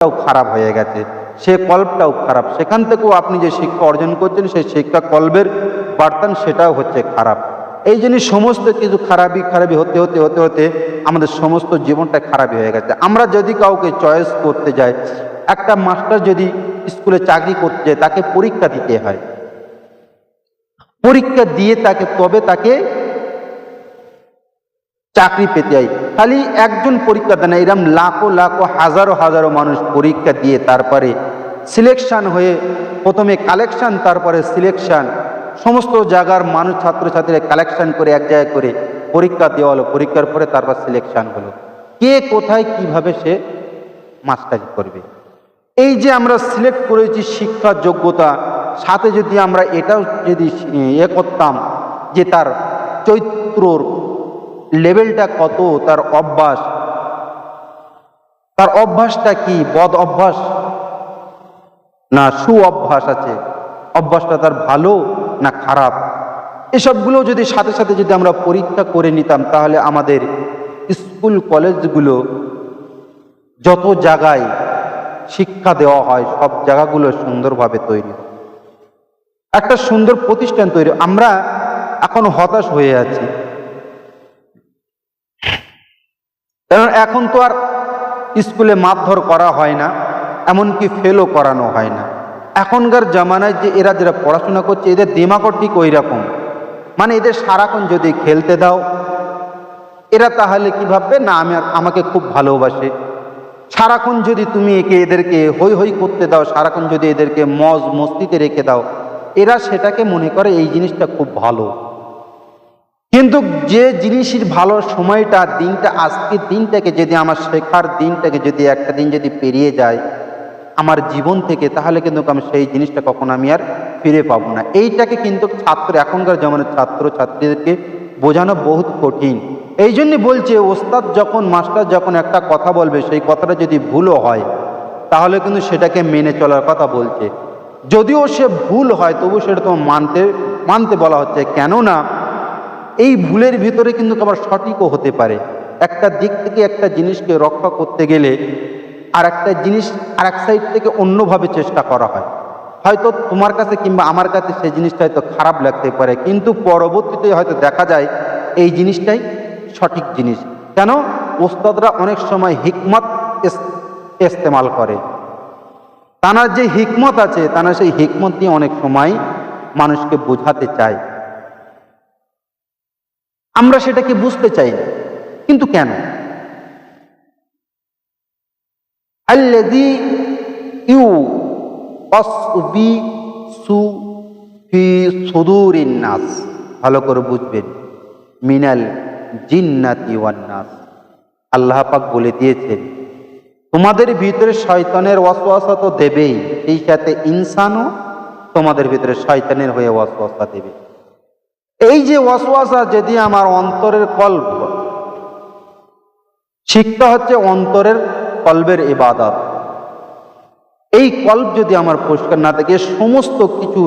কল্পটাও খারাপ হয়ে গেছে। সে কল্পটাও খারাপ। সেখান থেকেও আপনি যে শিক্ষা অর্জন করছেন, সেই শিক্ষা কল্পের বার্তান সেটাও হচ্ছে খারাপ। এই জন্য সমস্ত কিছু খারাপই খারাপই হতে হতে হতে হতে আমাদের সমস্ত জীবনটা খারাপই হয়ে গেছে। আমরা যদি কাউকে চয়েস করতে যাই, একটা মাস্টার যদি স্কুলে চাকরি করতে যায়, তাকে পরীক্ষা দিতে হয়। পরীক্ষা দিয়ে তাকে, তবে তাকে চাকরি পেতে হয় খালি একজন পরীক্ষা দেয় না, এরম লাখো লাখো, হাজারো হাজারো মানুষ পরীক্ষা দিয়ে তারপরে সিলেকশন হয়ে প্রথমে কালেকশন তারপরে সিলেকশন সমস্ত জায়গার মানুষ, ছাত্রছাত্রীরা কালেকশন করে, এক জায়গায় করে পরীক্ষা দেওয়া হলো। পরীক্ষার পরে তারপর সিলেকশন হলো। কে কোথায় কীভাবে সে মাস্টারি করবে? এই যে আমরা সিলেক্ট করেছি শিক্ষার যোগ্যতা, সাথে যদি আমরা এটাও যদি এ করতাম যে তার চৈত্রর লেভেলটা কত, তার অভ্যাস? তার অভ্যাসটা কি? বদ অভ্যাস? না সু অভ্যাস আছে। অভ্যাসটা তার ভালো না খারাপ? এসবগুলো যদি সাথে সাথে যদি আমরা পরীক্ষা করে নিতাম, তাহলে আমাদের স্কুল কলেজগুলো যত জায়গায় শিক্ষা দেওয়া হয়, সব জায়গাগুলো সুন্দরভাবে তৈরি একটা সুন্দর প্রতিষ্ঠান তৈরি। আমরা এখন হতাশ হয়ে আছি। কারণ এখন তো আর স্কুলে মারধর করা হয় না, এমনকি ফেলও করানো হয় না। এখনকার জামানায় যে এরা যারা পড়াশোনা করছে, এদের দিমাগও ঠিক ওই রকম। মানে এদের সারাক্ষণ যদি খেলতে দাও, এরা তাহলে কি ভাববে? না, আমি আমাকে খুব ভালোবাসে। সারাক্ষণ যদি তুমি একে এদেরকে হই হই করতে দাও, সারাক্ষণ যদি এদেরকে মজ মস্তিতে রেখে দাও, এরা সেটাকে মনে করে এই জিনিসটা খুব ভালো। কিন্তু যে জিনিসের ভালো সময়টা, দিনটা, আজকের দিনটাকে যদি আমার শেখার দিনটাকে যদি একটা দিন যদি পেরিয়ে যায় আমার জীবন থেকে, তাহলে কিন্তু আমি সেই জিনিসটা কখনো আমি আর ফিরে পাবো না। এইটাকে কিন্তু ছাত্র, এখনকার জমানের ছাত্র, ছাত্রীদেরকে বোঝানো বহুত কঠিন। এই জন্য বলছে, ওস্তাদ যখন, মাস্টার যখন একটা কথা বলবে, সেই কথাটা যদি ভুলও হয়, তাহলে কিন্তু সেটাকে মেনে চলার কথা বলছে। যদিও সে ভুল হয়, তবু সেটা তোমার মানতে মানতে বলা হচ্ছে। কেননা এই ভুলের ভিতরে কিন্তু আবার সঠিকও হতে পারে। একটা দিক থেকে একটা জিনিসকে রক্ষা করতে গেলে আর একটা জিনিস আর এক সাইড থেকে অন্যভাবে চেষ্টা করা হয়। হয়তো তোমার কাছে কিংবা আমার কাছে সেই জিনিসটা হয়তো খারাপ লাগতে পারে, কিন্তু পরবর্তীতে হয়তো দেখা যায় এই জিনিসটাই সঠিক জিনিস। কেন? ওস্তাদরা অনেক সময় হিকমত ইস- ইস্তেমাল করে। তানার যে হিকমত আছে তারা সেই হিকমত দিয়ে অনেক সময় মানুষকে বোঝাতে চায়। আমরা সেটাকে বুঝতে চাই না। কিন্তু কেন? ইউ সু ফি নাস। ভালো করে বুঝবেন। মিনাল জিন্নাতি নাস। আল্লাহ পাক বলে দিয়েছেন, তোমাদের ভিতরে শয়তানের ওয়াসওয়াসা তো দেবেই, সেই সাথে ইনসানও তোমাদের ভিতরে শয়তানের হয়ে ওয়াসওয়াসা দেবে। এই যে ওয়াসওয়াসা যদি আমার অন্তরের কল্প, শিক্ষা হচ্ছে অন্তরের কল্পের ইবাদত। এই কল্প যদি আমার পরিষ্কার না থাকে, সমস্ত কিছু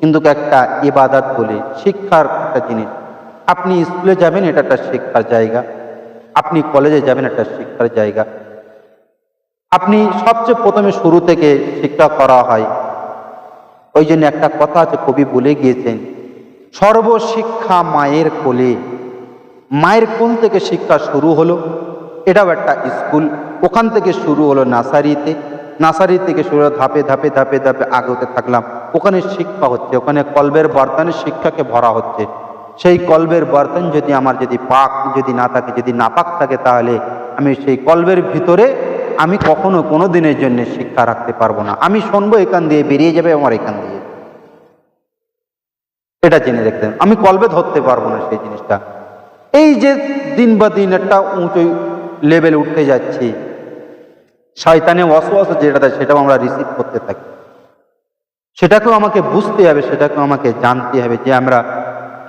কিন্তু একটা ইবাদত বলে, শিক্ষার একটা জিনিস। আপনি স্কুলে যাবেন, এটা একটা শিক্ষার জায়গা। আপনি কলেজে যাবেন একটা শিক্ষার জায়গা। আপনি সবচেয়ে প্রথমে শুরু থেকে শিক্ষা করা হয়। ওই জন্য একটা কথা আছে, কবি বলে গিয়েছেন সর্বশিক্ষা মায়ের কোলে। মায়ের কোল থেকে শিক্ষা শুরু হলো। এটাও একটা স্কুল। ওখান থেকে শুরু হলো নার্সারিতে। নার্সারি থেকে শুরু ধাপে ধাপে ধাপে ধাপে আগতে থাকলাম। ওখানে শিক্ষা হচ্ছে। ওখানে কলবের বর্তনে শিক্ষাকে ভরা হচ্ছে। সেই কলবের বর্তন যদি আমার যদি পাক, যদি না থাকে, যদি নাপাক থাকে তাহলে আমি সেই কলবের ভিতরে আমি কখনো কোনো দিনের জন্য শিক্ষা রাখতে পারব না। আমি শুনব এখান দিয়ে বেরিয়ে যাবে, আমার এখান দিয়ে এটা জেনে রাখতেন আমি কলবে ধরতে পারব না সেই জিনিসটা। এই যে দিন বা দিন একটা উঁচু লেভেল উঠতে যাচ্ছি, শয়তানে অসুয়াস যেটা সেটাও আমরা রিসিভ করতে থাকি। সেটাকেও আমাকে বুঝতে হবে, সেটাকেও আমাকে জানতে হবে যে আমরা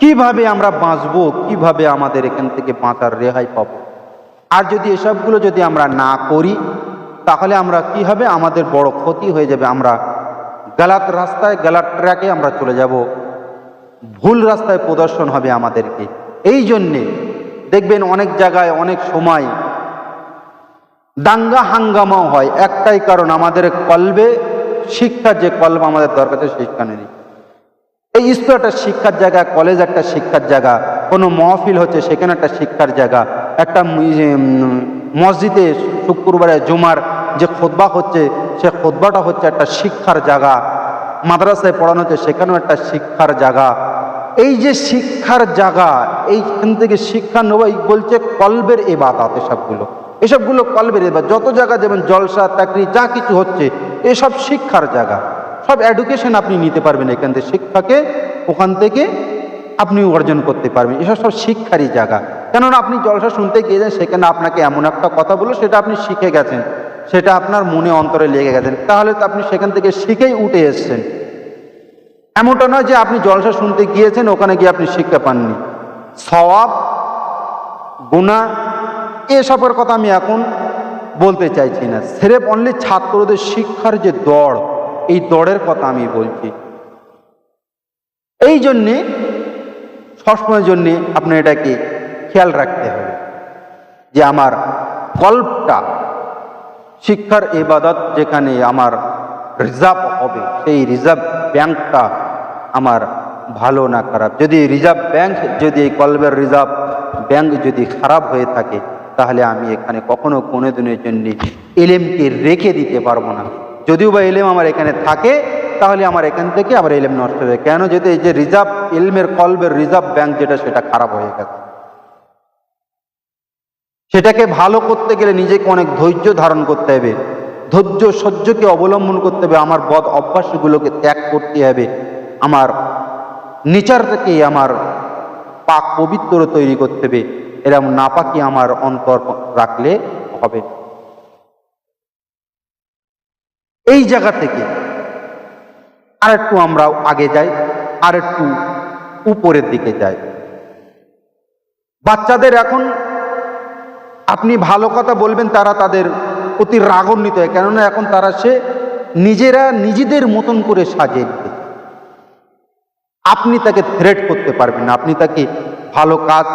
কীভাবে আমরা বাঁচবো, কীভাবে আমাদের এখান থেকে বাঁচার রেহাই পাব। আর যদি এসবগুলো যদি আমরা না করি, তাহলে আমরা কি হবে? আমাদের বড় ক্ষতি হয়ে যাবে। আমরা গালাত রাস্তায়, গালাত ট্র্যাকে আমরা চলে যাব। ভুল রাস্তায় প্রদর্শন হবে আমাদেরকে। এই জন্যে দেখবেন অনেক জায়গায় অনেক সময় দাঙ্গা হাঙ্গামাও হয়। একটাই কারণ, আমাদের কলবে শিক্ষার যে কলব আমাদের দরকার শিক্ষা নেই। এই স্কুল একটা শিক্ষার জায়গা, কলেজ একটা শিক্ষার জায়গা, কোনো মহফিল হচ্ছে সেখানে একটা শিক্ষার জায়গা, একটা মসজিদে শুক্রবারে জুমার যে খোদবা হচ্ছে, সে খোদবাটা হচ্ছে একটা শিক্ষার জায়গা। মাদ্রাসায় পড়ানো হচ্ছে সেখানেও একটা শিক্ষার জায়গা। এই যে শিক্ষার জায়গা, এইখান থেকে শিক্ষা নেওয়া বলছে কলবের এ বাদাত এসবগুলো। এসবগুলো কলবের এবার যত জায়গা যেমন জলসা, চাকরি, যা কিছু হচ্ছে, এসব শিক্ষার জায়গা। সব এডুকেশন আপনি নিতে পারবেন এখান থেকে। শিক্ষাকে ওখান থেকে আপনি অর্জন করতে পারবেন। এসব সব শিক্ষারই জায়গা। কেননা আপনি জলসা শুনতে গিয়েছেন, সেখানে আপনাকে এমন একটা কথা বলল, সেটা আপনি শিখে গেছেন। সেটা আপনার মনে অন্তরে লেগে গেছেন। তাহলে তো আপনি সেখান থেকে শিখেই উঠে এসছেন। এমনটা নয় যে আপনি জলসা শুনতে গিয়েছেন, ওখানে গিয়ে আপনি শিক্ষা পাননি। সওয়াব গুণা এসবের কথা আমি এখন বলতে চাইছি না। সেরেফ অনলি ছাত্রদের শিক্ষার যে দড় এই দড়ের কথা আমি বলছি। এই জন্যে, সবসময়ের জন্যে আপনার এটাকে খেয়াল রাখতে হবে যে আমার কল্পটা শিক্ষার এবাদত যেখানে আমার রিজার্ভ হবে, সেই রিজার্ভ ব্যাংকটা আমার ভালো না খারাপ। যদি রিজার্ভ ব্যাংক, যদি এই কলবের রিজার্ভ ব্যাংক যদি খারাপ হয়ে থাকে, তাহলে আমি এখানে কখনো কোনো দিনের জন্য এলেমকে রেখে দিতে পারব না। যদিও বা এলেম আমার এখানে থাকে, তাহলে আমার এখান থেকে আবার এলেম নষ্ট হবে। কেন? যদি এই যে রিজার্ভ, এলমের কলবের রিজার্ভ ব্যাংক যেটা, সেটা খারাপ হয়ে গেছে। সেটাকে ভালো করতে গেলে নিজেকে অনেক ধৈর্য ধারণ করতে হবে। ধৈর্য সহ্যকে অবলম্বন করতে হবে। আমার বদ অভ্যাসগুলোকে ত্যাগ করতে হবে। আমার নেচারটাকে আমার পাক পবিত্র তৈরি করতে হবে। এরকম নাপাকি আমার অন্তর রাখলে হবে। এই জায়গা থেকে আর একটু আমরা আগে যাই আর একটু উপরের দিকে যাই। বাচ্চাদের এখন আপনি ভালো কথা বলবেন, তারা তাদের অতি রাগান্বিত হয়। কেননা এখন তারা সে নিজেরা নিজেদের মতন করে চায়। আপনি তাকে থ্রেট করতে পারবেন না। আপনি তাকে ভালো কাজ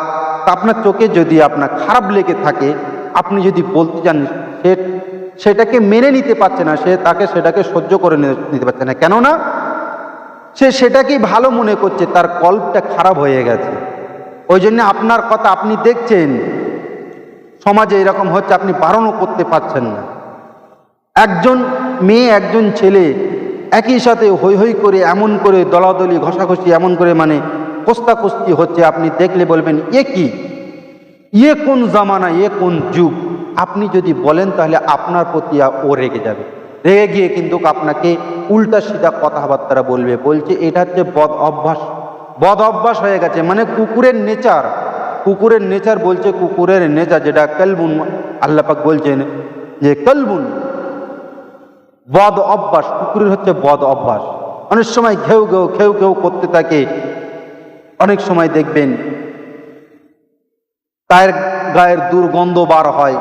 আপনার চোখে যদি আপনার খারাপ লেগে থাকে, আপনি যদি বলতে চান, সে সেটাকে মেনে নিতে পারছে না, সে তাকে সেটাকে সহ্য করে নিতে পারছে না। কেননা, সে সেটাকেই ভালো মনে করছে, তার কল্পটা খারাপ হয়ে গেছে। ওই জন্য আপনার কথা আপনি দেখছেন, সমাজে এরকম হচ্ছে, আপনি বারণও করতে পারছেন না। একজন মেয়ে, একজন ছেলে একই সাথে হৈ হৈ করে এমন করে দলাদলি, ঘষাঘষি এমন করে মানে কোস্তাকুস্তি হচ্ছে, আপনি দেখলে বলবেন, এ কি? ইয়ে কোন জামানা, এ কোন যুগ? আপনি যদি বলেন, তাহলে আপনার প্রতি ও রেগে যাবে। রেগে গিয়ে কিন্তু আপনাকে উল্টা সিধা কথাবার্তা বলবে, বলছে, এটা হচ্ছে বদ অভ্যাস। বদ অভ্যাস হয়ে গেছে মানে কুকুরের নেচার। কুকুরের নেচার বলছে, কুকুরের নেচার যেটা কালবুন আল্লাপাক বলছেন যে কালবুন বদ অভ্যাস, কুকুরের হচ্ছে বদ অভ্যাস। অনেক সময় ঘেউ ঘেউ, খেউ খেউ করতে থাকে। অনেক সময় দেখবেন তার গায়ের দুর্গন্ধ বার হয়।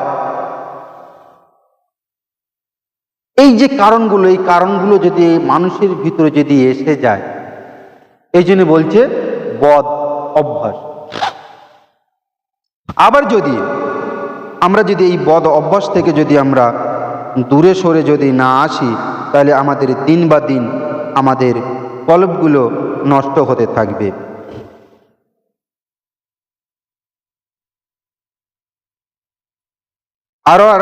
এই যে কারণগুলো, এই কারণগুলো যদি মানুষের ভিতরে যদি এসে যায়, এই জন্য বলছে বদ অভ্যাস। আবার যদি আমরা যদি এই বদ অভ্যাস থেকে যদি আমরা দূরে সরে যদি না আসি, তাহলে আমাদের দিন বা দিন আমাদের কলবগুলো নষ্ট হতে থাকবে। আরও আর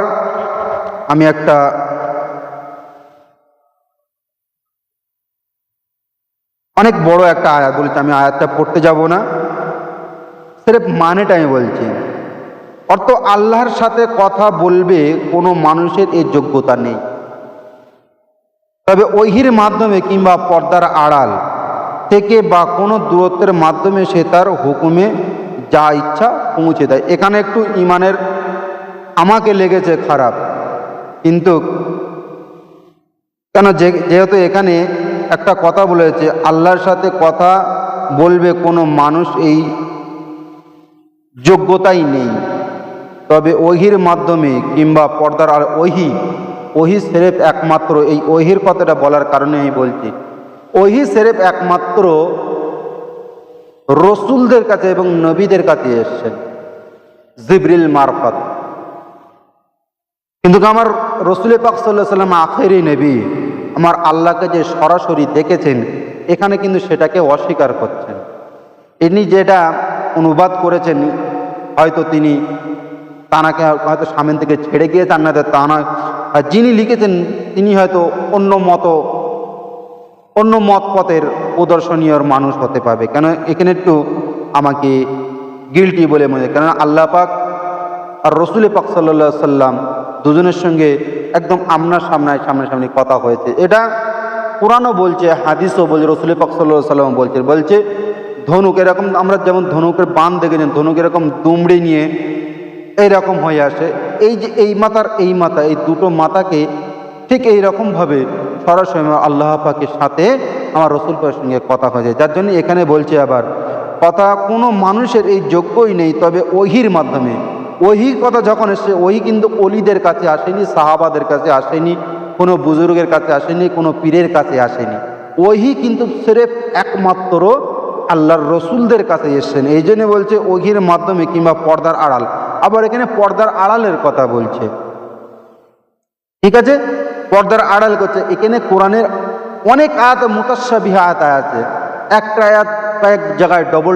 আমি একটা অনেক বড় একটা আয়াত বলছি, আমি আয়াতটা পড়তে যাব না। সেটা মানেটা আমি বলছি। অর্থ আল্লাহর সাথে কথা বলবে, কোনো মানুষের এই যোগ্যতা নেই। তবে ওহির মাধ্যমে কিংবা পর্দার আড়াল থেকে বা কোনো দূরত্বের মাধ্যমে সে তার হুকুমে যা ইচ্ছা পৌঁছে দেয়। এখানে একটু ইমানের আমাকে লেগেছে খারাপ, কিন্তু কেন যেহেতু এখানে একটা কথা বলেছে, আল্লাহর সাথে কথা বলবে কোনো মানুষ এই যোগ্যতাই নেই। তবে ওহির মাধ্যমে কিংবা পর্দার আর ওহি ওহি সেরেফ একমাত্র, এই ওহির কথাটা বলার কারণে আমি বলছি। ওহি সেরেফ একমাত্র রসুলদের কাছে এবং নবীদের কাছে এসছেন। জিবরিল মারফত। কিন্তু আমার রসুল পাক সাল্লাহ সাল্লাম আখেরি নেবী, আমার আল্লাহকে যে সরাসরি দেখেছেন, এখানে কিন্তু সেটাকে অস্বীকার করছেন। ইনি যেটা অনুবাদ করেছেন, হয়তো তিনি তানাকে হয়তো সামনে থেকে ছেড়ে গিয়েছেন না তা নয়। আর যিনি লিখেছেন, তিনি হয়তো অন্য মতো, অন্য মত পথের প্রদর্শনীয় মানুষ হতে পারবে। কেন এখানে একটু আমাকে গিলটি বলে মনে। কেননা আল্লাহ পাক আর রসুল পাক সাল্লা সাল্লাম দুজনের সঙ্গে একদম আমনার সামনায় সামনাসামনি কথা হয়েছে। এটা পুরানো বলছে, হাদিসও বলছে, রসুল পাক সাল্লাহ সাল্লাম বলছে। বলছে, ধনুক এরকম, আমরা যেমন ধনুকের বান দেখেছেন, ধনুক এরকম দুমড়ে নিয়ে এইরকম হয়ে আসে। এই যে এই মাতার এই মাতা, এই দুটো মাতাকে ঠিক এই রকমভাবে সরাসরি আল্লাহ পাকের সাথে আমার রসুল পাকের সঙ্গে কথা হয়ে যায় যার জন্য এখানে বলছে আবার, কথা কোনো মানুষের এই যোগ্যই নেই, তবে ওহির মাধ্যমে। ওহি কথা যখন এসছে, ওহি কিন্তু অলিদের কাছে আসেনি, সাহাবাদের কাছে আসেনি, কোনো বুজুর্গের কাছে আসেনি, কোনো পীরের কাছে আসেনি। ওহি কিন্তু সেরেফ একমাত্র আল্লাহর রসুলদের কাছে এসছেন। এই জন্য বলছে ওহির মাধ্যমে কিংবা পর্দার আড়াল। আবার এখানে পর্দার আড়ালের কথা বলছে। ঠিক আছে? পর্দার আড়াল করছে। এখানে কোরআনের অনেক আয়াত মোতাসা বিহা আয়াত আছে। একটা আয়াত কয়েক জায়গায় ডবল ডবল